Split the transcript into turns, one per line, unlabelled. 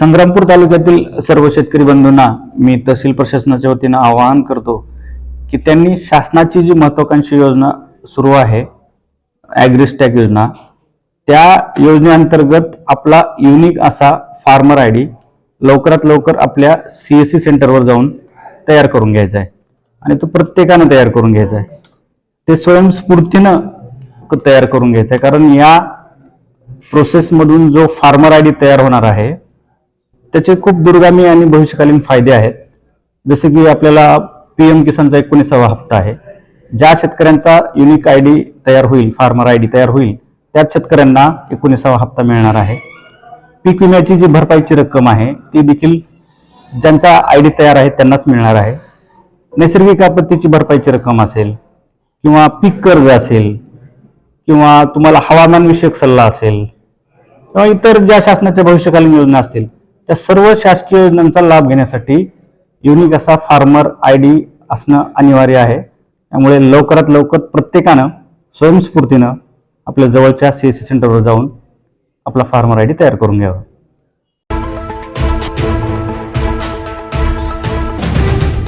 संग्रामपूर तालुक्यातील सर्व शेतकरी बंधूंना मी तहसील प्रशासनाच्या वतीनं आवाहन करतो की त्यांनी शासनाची जी महत्वाकांक्षी योजना सुरू आहे ॲग्रिस्टॅक योजना त्या योजनेअंतर्गत आपला युनिक असा फार्मर आय डी लवकरात लवकर आपल्या सी एस सी सेंटरवर जाऊन तयार करून घ्यायचा आहे आणि तो प्रत्येकानं तयार करून घ्यायचा आहे. ते स्वयंस्फूर्तीनं तयार करून घ्यायचं आहे. कारण या प्रोसेसमधून जो फार्मर आय डी तयार होणार आहे त्याचे खूप दुर्गामी आणि भविष्यकालीन फायदे आहेत. जसे की आपल्याला पी एम किसानचा एकोणीसावा हप्ता आहे. ज्या शेतकऱ्यांचा युनिक आय डी तयार होईल फार्मर आय डी तयार होईल त्याच शेतकऱ्यांना एकोणीसावा हप्ता मिळणार आहे. पीक विम्याची जी भरपाईची रक्कम आहे ती देखील ज्यांचा आय डी तयार आहे त्यांनाच मिळणार आहे. नैसर्गिक आपत्तीची भरपाईची रक्कम असेल किंवा पीक कर्ज असेल किंवा तुम्हाला हवामानविषयक सल्ला असेल किंवा इतर ज्या शासनाच्या भविष्यकालीन योजना असतील त्या सर्व शासकीय योजनांचा लाभ घेण्यासाठी युनिक असा फार्मर आय डी असणं अनिवार्य आहे. त्यामुळे लवकरात लवकर प्रत्येकानं स्वयंस्फूर्तीनं आपल्या जवळच्या सी एस सी सेंटरवर जाऊन आपला फार्मर आय डी तयार करून घ्यावा.